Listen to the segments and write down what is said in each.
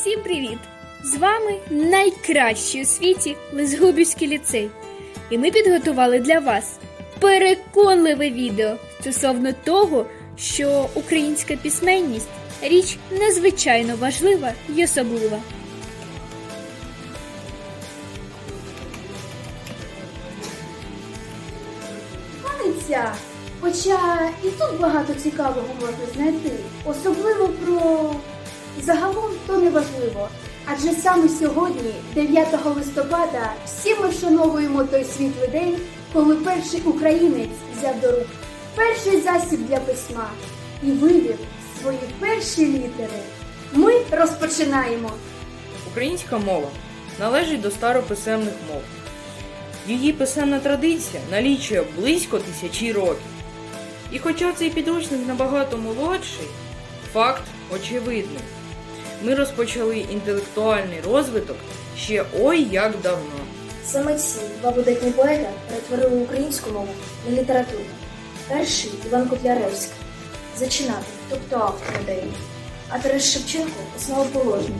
Всім привіт! З вами найкращий у світі Лисгубівський ліцей. І ми підготували для вас переконливе відео стосовно того, що українська письменність річ незвичайно важлива і особлива. Паниця. Хоча і тут багато цікавого можна знайти, особливо про загалом то не важливо. Адже саме сьогодні, 9 листопада, всі ми вшановуємо той світлий день, коли перший українець взяв до рук перший засіб для письма і вивів свої перші літери. Ми розпочинаємо. Українська мова належить до старописемних мов. Її писемна традиція налічує близько тисячі років. І хоча цей підручник набагато молодший, факт очевидний. Ми розпочали інтелектуальний розвиток ще ой як давно. Саме ці два видатні поета перетворили українську мову на літературу. Перший Іван Котляревський, зачинати, тобто автор ідеї. А Тарас Шевченко основоположник.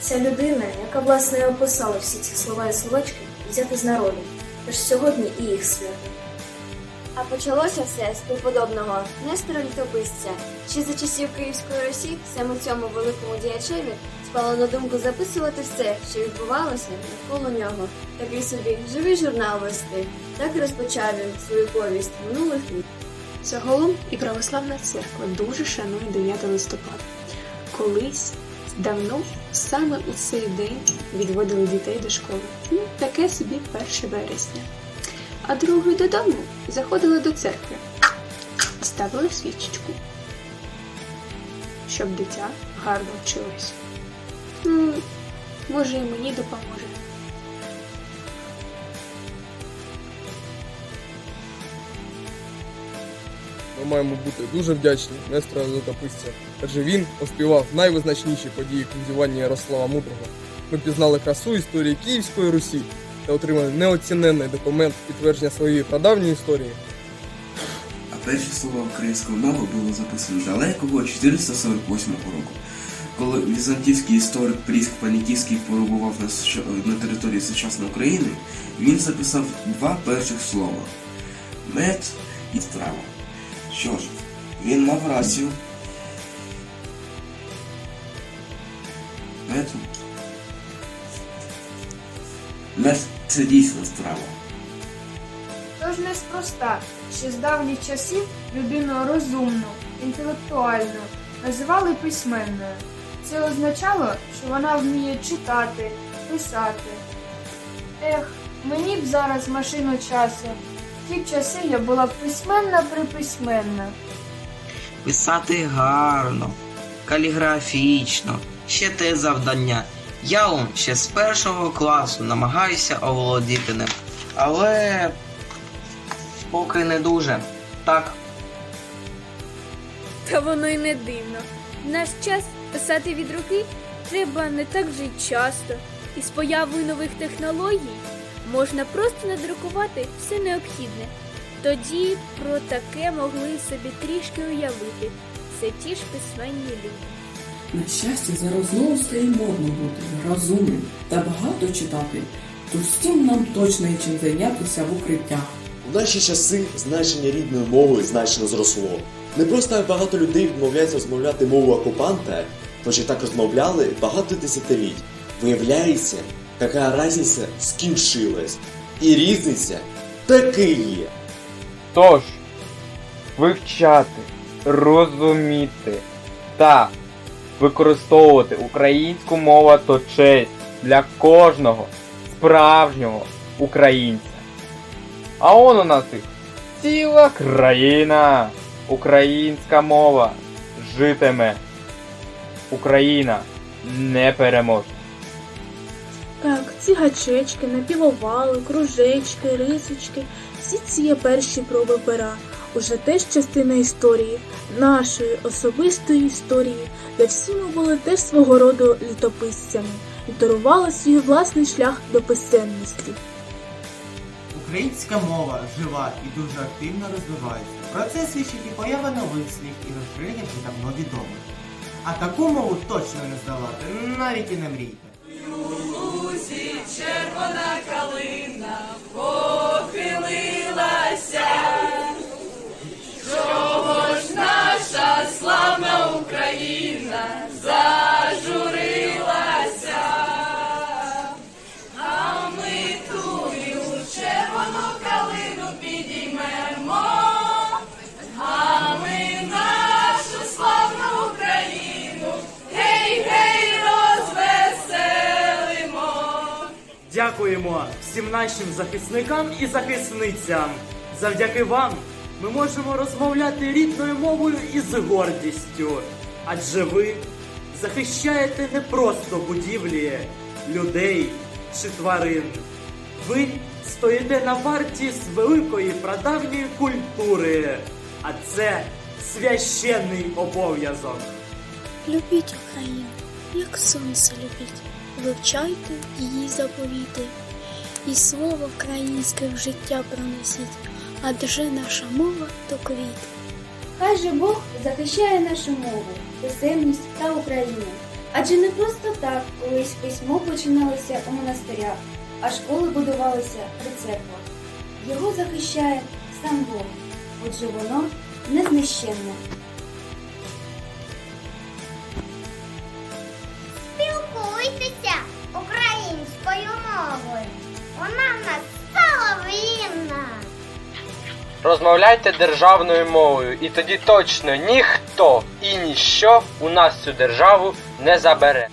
Ця людина, яка власне описала всі ці слова і словечки, взяти з народу. Тож сьогодні і їх свято. А почалося все з преподобного Нестора Літописця. Ще за часів Київської Русі саме цьому великому діячеві спало на думку записувати все, що відбувалося навколо нього. Такий собі живий журнал вести. Так розпочав він свою повість минулих літ. Загалом і православна церква дуже шанує 9 листопада. Колись давно саме у цей день відводили дітей до школи. Ну, таке собі 1 вересня. А другий додому заходили до церкви, ставили свічечку, щоб дитя гарно вчилось. Ну, може, і мені допоможе. Ми маємо бути дуже вдячні Нестору Летописцю, адже він оспівав найвизначніші події князювання Ярослава Мудрого. Ми пізнали красу історії Київської Русі та отримали неоціненний документ підтвердження своєї прадавньої історії. А перші слова української мови було записано далекого 448 року, коли візантійський історик Пріск Паніківський перебував на, на території сучасної України, він записав два перших слова мед і страва. Що ж, він мав рацію. Мед. Мед це дійсно страва. Тож неспроста, що з давніх часів людину розумну, інтелектуальну називали письменною. Це означало, що вона вміє читати, писати. Ех, мені б зараз машину часу. В ті часи я була б письменна приписьменна. Писати гарно, каліграфічно, ще те завдання. Я он ще з першого класу намагаюся оволодіти ним. Але поки не дуже. Так, Та воно й не дивно. Наш час писати від руки треба не так вже й часто, і з появою нових технологій можна просто надрукувати все необхідне. Тоді про таке могли собі трішки уявити. Це ті ж письменні люди. На щастя, зараз знову стає модно бути розумним та багато читати. Тож всім нам точно є чим зайнятися в укриттях. У наші часи значення рідної мови значно зросло. Не просто багато людей відмовляються розмовляти мову окупанта, хоч і так розмовляли багато десятиліть. Виявляється, така різниця скінчилась. І різниця таки є. Тож, вивчати, розуміти та використовувати українську мову то честь для кожного справжнього українця. А он у нас їх ціла країна. Українська мова житиме. Україна не переможе. Так, ці гачечки, напівовали, кружечки, рисочки, всі ці є перші проби пера. Уже теж частина історії, нашої особистої історії, де всі ми були теж свого роду літописцями і дарували свій власний шлях до писемності. Українська мова жива і дуже активно розвивається. Про це свідчить і поява нових слів і розширення вже давно відомих. А таку мову точно не здолати, навіть і не мрійте. Дякуємо всім нашим захисникам і захисницям. Завдяки вам ми можемо розмовляти рідною мовою із гордістю. Адже ви захищаєте не просто будівлі, людей чи тварин. Ви стоїте на варті з великої прадавньої культури, а це священний обов'язок. Любіть Україну, як сонце любіть, вивчайте її заповіти, і слово українське в життя пронесіть, адже наша мова то квіт. Хай же Бог захищає нашу мову, писемність та Україну. Адже не просто так колись письмо починалося у монастирях, а школи будувалися при церквах. Його захищає сам Бог, отже воно незнищенне. Розмовляйте державною мовою, і тоді точно ніхто і ніщо у нас цю державу не забере.